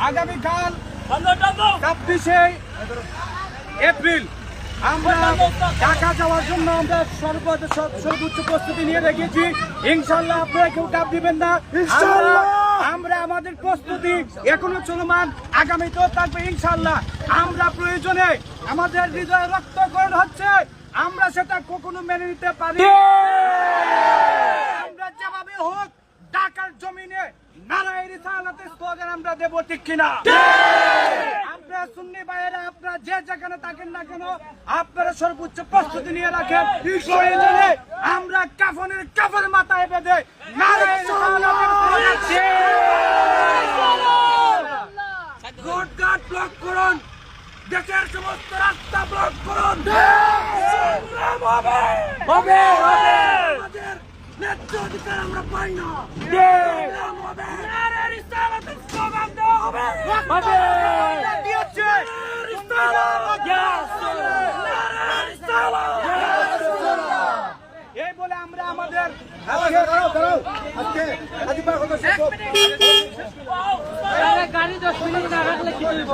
আগামীকাল ছাব্বিশে এপ্রিল আমরা ঢাকা যাওয়ার জন্য আমরা সর্ব- সব- সর্বোচ্চ প্রস্তুতি নিয়ে রেখেছি। ইনশাল্লাহ আপনারা কেউ ডাব দিবেন না। আমরা- আমরা আমাদের প্রস্তুতি এখনও চলমান আগামীতেও থাকবে ইনশাল্লাহ আমরা প্রয়োজনে আমাদের হৃদয় রক্তকরণ হচ্ছে আমরা সেটা কখনো মেনে নিতে পারি না। আমরা যেভাবে হোক ঢাকার জমিনে নারায়ণ রিসালাতের স্লোগান আমরা দেবো ঠিক কিনা? আপনারা সুন্নি ভাইয়েরা আপনারা যে যেখানে থাকেন না কেন আপনারা সর্বোচ্চ প্রস্তুতি নিয়ে রাখেন। আমরা কাফনের কাফের মাথায় বেঁধে নারায়ণ রিসালাতের স্লোগান রোড ব্লক করুন। দেশের সমস্ত রাস্তা ব্লক করুন। হবে হবে হবে। আমাদের ন্যায্য অধিকার আমরা পাই না এই বলে আমরা আমাদের গাড়ি দশ মিনিট না রাখলে কি করব